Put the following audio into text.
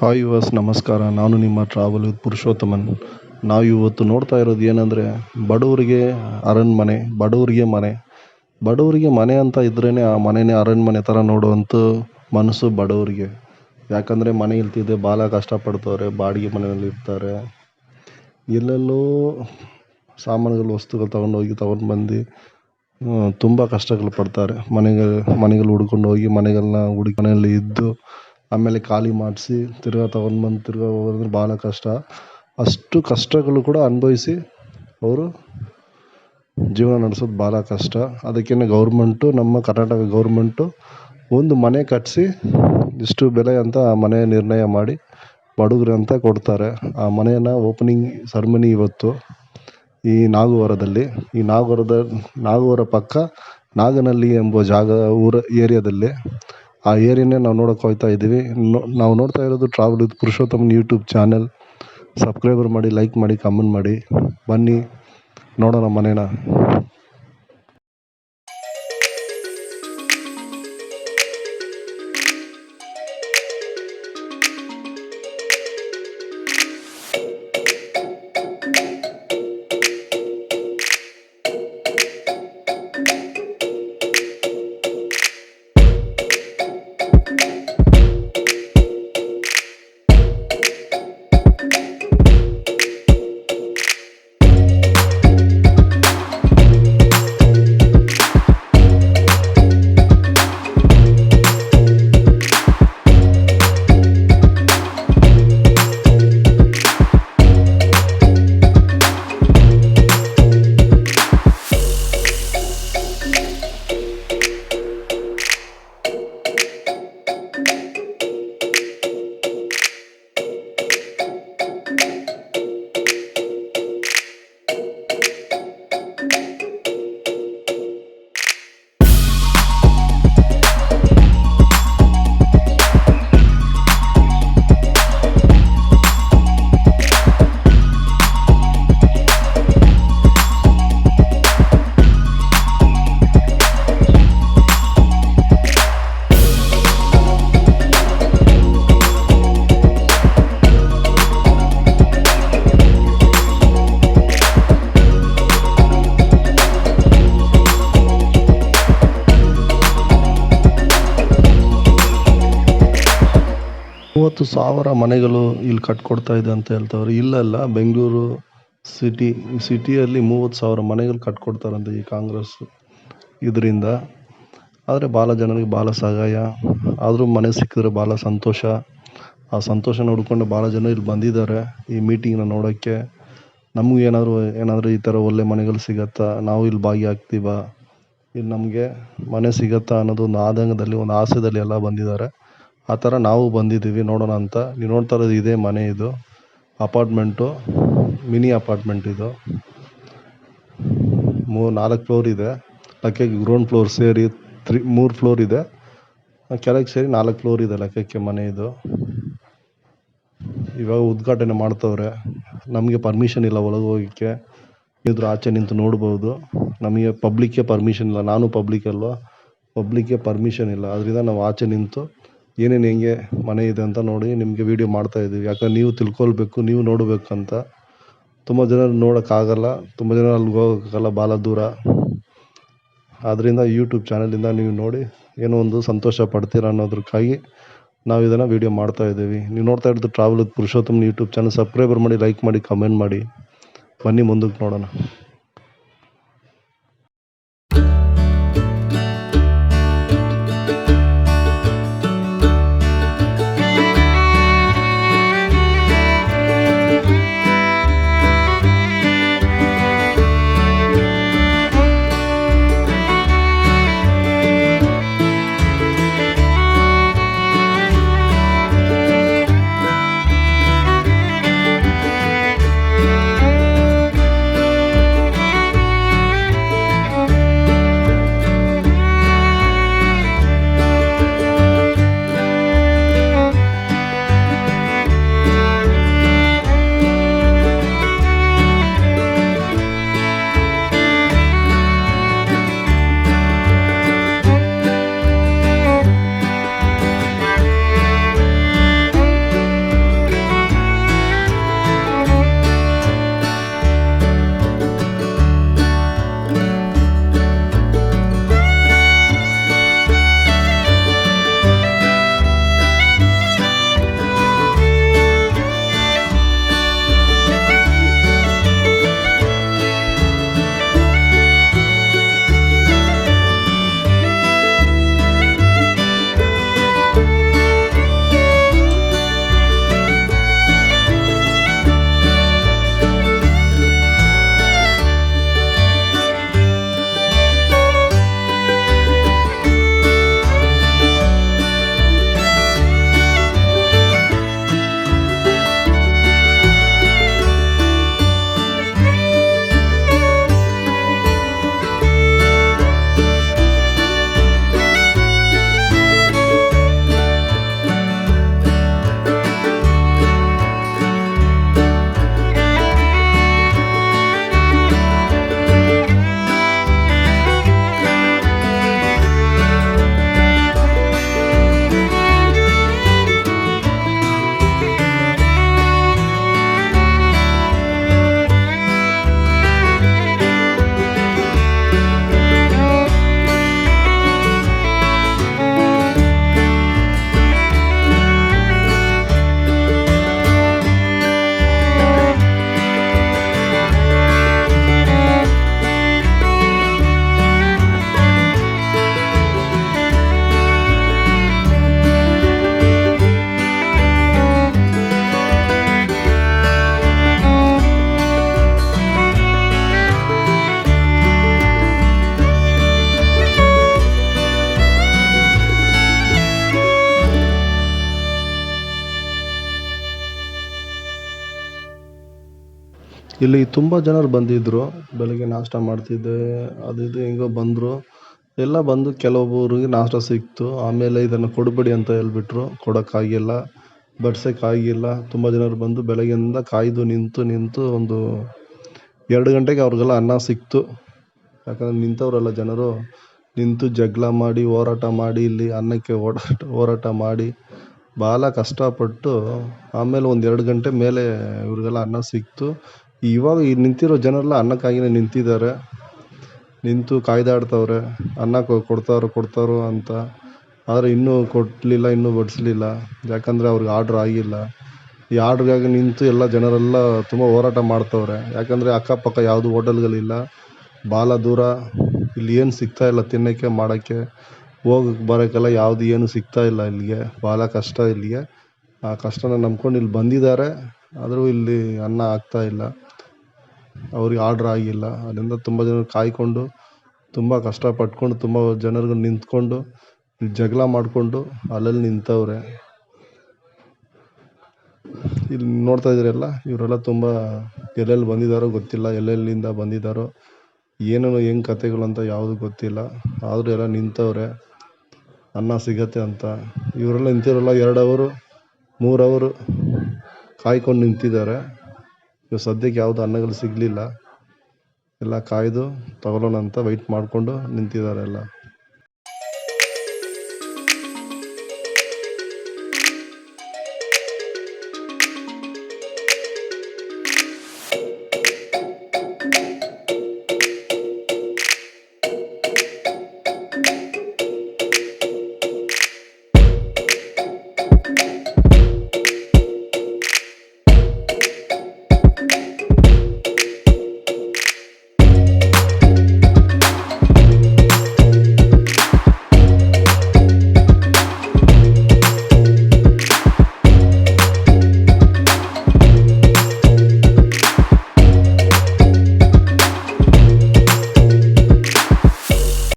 Hi yours ನಮಸ್ಕಾರ. ನಾನು ನಿಮ್ಮ ಟ್ರಾವೆಲ್ ಪುರುಷೋತ್ತಮನ್. ನಾವು ಇವತ್ತು ನೋಡ್ತಾ ಇರೋದು ಏನಂದರೆ, ಬಡವರಿಗೆ ಅರಣ್ಮನೆ, ಬಡವರಿಗೆ ಮನೆ. ಬಡವರಿಗೆ ಮನೆ ಅಂತ ಇದ್ರೇ ಆ ಮನೆನೇ ಅರಣ್ಮನೆ ಥರ ನೋಡುವಂಥ ಮನಸ್ಸು ಬಡವರಿಗೆ. ಯಾಕಂದರೆ ಮನೆ ಇಲ್ತಿದ್ದೆ ಬಾಲ ಕಷ್ಟಪಡ್ತವ್ರೆ ಬಾಡಿಗೆ ಮನೆಯಲ್ಲಿ ಇರ್ತಾರೆ. ಎಲ್ಲೆಲ್ಲೋ ಸಾಮಾನುಗಳು, ವಸ್ತುಗಳು ತೊಗೊಂಡೋಗಿ ತೊಗೊಂಡು ಬಂದು ತುಂಬ ಕಷ್ಟಗಳು ಪಡ್ತಾರೆ. ಮನೆಗಳು ಮನೆಗಳು ಹುಡ್ಕೊಂಡು ಹೋಗಿ ಮನೆಗಳನ್ನ ಹುಡುಕಿ ಮನೆಯಲ್ಲಿ ಇದ್ದು ಆಮೇಲೆ ಖಾಲಿ ಮಾಡಿಸಿ ತಿರ್ಗಾ ತಗೊಂಡು ಬಂದು ತಿರ್ಗಾ ಹೋಗೋದಂದ್ರೆ ಭಾಳ ಕಷ್ಟ. ಅಷ್ಟು ಕಷ್ಟಗಳು ಕೂಡ ಅನುಭವಿಸಿ ಅವರು ಜೀವನ ನಡೆಸೋದು ಭಾಳ ಕಷ್ಟ. ಅದಕ್ಕೇ ಗೌರ್ಮೆಂಟು, ನಮ್ಮ ಕರ್ನಾಟಕ ಗೌರ್ಮೆಂಟು ಒಂದು ಮನೆ ಕಟ್ಟಿಸಿ ಇಷ್ಟು ಬೆಲೆ ಅಂತ ಆ ಮನೆ ನಿರ್ಣಯ ಮಾಡಿ ಬಡವ್ರು ಅಂತ ಕೊಡ್ತಾರೆ. ಆ ಮನೆಯನ್ನು ಓಪನಿಂಗ್ ಸೆರ್ಮನಿ ಇವತ್ತು ಈ ನಾಗವಾರದಲ್ಲಿ. ಈ ನಾಗವರದ, ನಾಗವಾರ ಪಕ್ಕ ನಾಗನಹಳ್ಳಿ ಎಂಬ ಜಾಗ ಊರ, ಏರಿಯಾದಲ್ಲಿ. ಆ ಏರಿಯಾನೇ ನಾವು ನೋಡೋಕೆ ಹೋಗ್ತಾ ಇದ್ದೀವಿ. ನಾವು ನೋಡ್ತಾ ಇರೋದು travel with Purushothaman YouTube channel subscriber ಮಾಡಿ ಲೈಕ್ ಮಾಡಿ ಕಮೆಂಟ್ ಮಾಡಿ. ಬನ್ನಿ, ನೋಡೋಣ ಮನೇನ. ಮೂವತ್ತು ಸಾವಿರ ಮನೆಗಳು ಇಲ್ಲಿ ಕಟ್ಕೊಡ್ತಾ ಇದೆ ಅಂತ ಹೇಳ್ತವ್ರೆ. ಇಲ್ಲಲ್ಲ ಬೆಂಗಳೂರು ಸಿಟಿ ಸಿಟಿಯಲ್ಲಿ ಮೂವತ್ತು ಸಾವಿರ ಮನೆಗಳು ಕಟ್ಕೊಡ್ತಾರಂತೆ ಈ ಕಾಂಗ್ರೆಸ್ ಇದರಿಂದ. ಆದರೆ ಭಾಳ ಜನರಿಗೆ ಭಾಳ ಸಹಾಯ, ಆದರೂ ಮನೆ ಸಿಕ್ಕಿದ್ರೆ ಭಾಳ ಸಂತೋಷ. ಆ ಸಂತೋಷ ನೋಡಿಕೊಂಡು ಭಾಳ ಜನ ಇಲ್ಲಿ ಬಂದಿದ್ದಾರೆ ಈ ಮೀಟಿಂಗ್ನ ನೋಡೋಕ್ಕೆ. ನಮಗೂ ಏನಾದರೂ ಏನಾದರೂ ಈ ಥರ ಒಳ್ಳೆ ಮನೆಗಳು ಸಿಗತ್ತಾ? ನಾವು ಇಲ್ಲಿ ಭಾಗಿಯಾಗ್ತೀವಾ ಇಲ್ಲಿ ನಮಗೆ ಮನೆ ಸಿಗತ್ತಾ ಅನ್ನೋದು ಒಂದು ಆದಂಗದಲ್ಲಿ, ಒಂದು ಆಸೆದಲ್ಲಿ ಎಲ್ಲ ಬಂದಿದ್ದಾರೆ. ಆ ಥರ ನಾವು ಬಂದಿದ್ದೀವಿ, ನೋಡೋಣ ಅಂತ. ನೀವು ನೋಡ್ತಾ ಇರೋದು ಇದೇ ಮನೆ ಇದು. ಅಪಾರ್ಟ್ಮೆಂಟು, ಮಿನಿ ಅಪಾರ್ಟ್ಮೆಂಟ್ ಇದು. ಮೂ, ನಾಲ್ಕು ಫ್ಲೋರ್ ಇದೆ. ಲೆಕ್ಕಕ್ಕೆ ಗ್ರೌಂಡ್ ಫ್ಲೋರ್ ಸೇರಿ ತ್ರೀ, ಮೂರು ಫ್ಲೋರ್ ಇದೆ. ಕೆಳಗೆ ಸೇರಿ ನಾಲ್ಕು ಫ್ಲೋರ್ ಇದೆ ಲೆಕ್ಕಕ್ಕೆ ಮನೆ ಇದು. ಇವಾಗ ಉದ್ಘಾಟನೆ ಮಾಡ್ತವ್ರೆ. ನಮಗೆ ಪರ್ಮಿಷನ್ ಇಲ್ಲ ಒಳಗೆ ಹೋಗೋಕ್ಕೆ. ಇದ್ರ ಆಚೆ ನಿಂತು ನೋಡ್ಬೋದು. ನಮಗೆ ಪಬ್ಲಿಕ್ಗೆ ಪರ್ಮಿಷನ್ ಇಲ್ಲ. ನಾನು ಪಬ್ಲಿಕ್ ಅಲ್ವಾ? ಪಬ್ಲಿಕ್ಗೆ ಪರ್ಮಿಷನ್ ಇಲ್ಲ. ಅದರಿಂದ ನಾವು ಆಚೆ ನಿಂತು ಏನೇನು ಹೆಂಗೆ ಮನೆ ಇದೆ ಅಂತ ನೋಡಿ ನಿಮಗೆ ವೀಡಿಯೋ ಮಾಡ್ತಾ ಇದ್ದೀವಿ. ಯಾಕಂದ್ರೆ ನೀವು ತಿಳ್ಕೊಳ್ಬೇಕು, ನೀವು ನೋಡಬೇಕಂತ ತುಂಬ ಜನ ನೋಡೋಕ್ಕಾಗಲ್ಲ, ತುಂಬ ಜನ ಅಲ್ಲಿಗೆ ಹೋಗೋಕ್ಕಾಗಲ್ಲ ಭಾಳ ದೂರ. ಆದ್ದರಿಂದ ಯೂಟ್ಯೂಬ್ ಚಾನಲಿಂದ ನೀವು ನೋಡಿ ಏನೋ ಒಂದು ಸಂತೋಷ ಪಡ್ತೀರ ಅನ್ನೋದಕ್ಕಾಗಿ ನಾವು ಇದನ್ನು ವೀಡಿಯೋ ಮಾಡ್ತಾ ಇದ್ದೀವಿ. ನೀವು ನೋಡ್ತಾ ಇರೋದು travel Purushottam YouTube channel subscriber ಮಾಡಿ ಲೈಕ್ ಮಾಡಿ ಕಮೆಂಟ್ ಮಾಡಿ. ಬನ್ನಿ ಮುಂದಕ್ಕೆ ನೋಡೋಣ. ಇಲ್ಲಿ ತುಂಬ ಜನರು ಬಂದಿದ್ದರು ಬೆಳಗ್ಗೆ ನಾಷ್ಟ ಮಾಡ್ತಿದ್ದೆ, ಅದು ಇದು ಹೆಂಗೋ ಬಂದರು. ಎಲ್ಲ ಬಂದು ಕೆಲವೊಬ್ಬರಿಗೆ ನಾಷ್ಟ ಸಿಕ್ತು. ಆಮೇಲೆ ಇದನ್ನು ಕೊಡಬೇಡಿ ಅಂತ ಹೇಳ್ಬಿಟ್ರು. ಕೊಡೋಕ್ಕಾಗಿಲ್ಲ, ಬಡ್ಸೋಕ್ಕಾಗಿಲ್ಲ. ತುಂಬ ಜನರು ಬಂದು ಬೆಳಗ್ಗೆಯಿಂದ ಕಾಯ್ದು ನಿಂತು ನಿಂತು ಒಂದು ಎರಡು ಗಂಟೆಗೆ ಅವ್ರಿಗೆಲ್ಲ ಅನ್ನ ಸಿಕ್ತು. ಯಾಕಂದ್ರೆ ನಿಂತವರಲ್ಲ ಜನರು. ನಿಂತು ಜಗಳ ಮಾಡಿ, ಹೋರಾಟ ಮಾಡಿ, ಇಲ್ಲಿ ಅನ್ನಕ್ಕೆ ಓಡಾಟ ಹೋರಾಟ ಮಾಡಿ. ಭಾಳ ಕಷ್ಟಪಟ್ಟು ಆಮೇಲೆ ಒಂದು ಎರಡು ಗಂಟೆ ಮೇಲೆ ಇವ್ರಿಗೆಲ್ಲ ಅನ್ನ ಸಿಕ್ತು. ಇವಾಗ ಈ ನಿಂತಿರೋ ಜನರೆಲ್ಲ ಅನ್ನಕ್ಕಾಗಿಯೇ ನಿಂತಿದ್ದಾರೆ. ನಿಂತು ಕಾಯ್ದಾಡ್ತವ್ರೆ. ಅನ್ನ ಕೊಡ್ತಾರೋ ಕೊಡ್ತಾರೋ ಅಂತ. ಆದರೆ ಇನ್ನೂ ಕೊಡಲಿಲ್ಲ, ಇನ್ನೂ ಬಡಿಸ್ಲಿಲ್ಲ. ಯಾಕಂದರೆ ಅವ್ರಿಗೆ ಆರ್ಡ್ರ್ ಆಗಿಲ್ಲ. ಈ ಆರ್ಡ್ರಿಗಾಗಿ ನಿಂತು ಎಲ್ಲ ಜನರೆಲ್ಲ ತುಂಬ ಹೋರಾಟ ಮಾಡ್ತವ್ರೆ. ಯಾಕಂದರೆ ಅಕ್ಕಪಕ್ಕ ಯಾವುದು ಹೋಟೆಲ್ಗಳಿಲ್ಲ. ಭಾಳ ದೂರ. ಇಲ್ಲಿ ಏನು ಸಿಗ್ತಾ ಇಲ್ಲ ತಿನ್ನೋಕ್ಕೆ, ಮಾಡೋಕ್ಕೆ. ಹೋಗಕ್ಕೆ ಬರೋಕ್ಕೆಲ್ಲ ಯಾವುದು ಏನು ಸಿಗ್ತಾ ಇಲ್ಲ ಇಲ್ಲಿಗೆ. ಭಾಳ ಕಷ್ಟ ಇಲ್ಲಿಗೆ. ಆ ಕಷ್ಟನ ನಂಬ್ಕೊಂಡು ಇಲ್ಲಿ ಬಂದಿದ್ದಾರೆ. ಆದರೂ ಇಲ್ಲಿ ಅನ್ನ ಆಗ್ತಾ ಇಲ್ಲ. ಅವ್ರಿಗೆ ಆರ್ಡ್ರ್ ಆಗಿಲ್ಲ. ಅದರಿಂದ ತುಂಬ ಜನ ಕಾಯ್ಕೊಂಡು, ತುಂಬ ಕಷ್ಟಪಟ್ಕೊಂಡು, ತುಂಬ ಜನರು ನಿಂತ್ಕೊಂಡು, ಜಗಳ ಮಾಡಿಕೊಂಡು ಅಲ್ಲಲ್ಲಿ ನಿಂತವ್ರೆ. ಇಲ್ಲಿ ನೋಡ್ತಾ ಇದ್ದೀರಲ್ಲ ಇವರೆಲ್ಲ ತುಂಬ ಎಲ್ಲೆಲ್ಲಿ ಬಂದಿದ್ದಾರೋ ಗೊತ್ತಿಲ್ಲ, ಎಲ್ಲೆಲ್ಲಿಂದ ಬಂದಿದ್ದಾರೋ, ಏನೇನೋ ಹೆಂಗೆ ಕತೆಗಳು ಅಂತ ಯಾವುದು ಗೊತ್ತಿಲ್ಲ. ಆದರೂ ಎಲ್ಲ ನಿಂತವ್ರೆ. ಅನ್ನ ಸಿಗತ್ತೆ ಅಂತ. ಇವರೆಲ್ಲ ನಿಂತಿರೋಲ್ಲ ಎರಡು ಅವರು, ಮೂರು ಅವರು. ಕಾಯ್ಕೊಂಡು ನಿಂತಿದ್ದಾರೆ. ಇವಾಗ ಸದ್ಯಕ್ಕೆ ಯಾವುದು ಅನ್ನಗಳು ಸಿಗಲಿಲ್ಲ. ಎಲ್ಲ ಕಾಯ್ದು ತಗೊಳ್ಳೋಣ ಅಂತ ವೆಯ್ಟ್ ಮಾಡಿಕೊಂಡು ನಿಂತಿದ್ದಾರೆ ಎಲ್ಲ.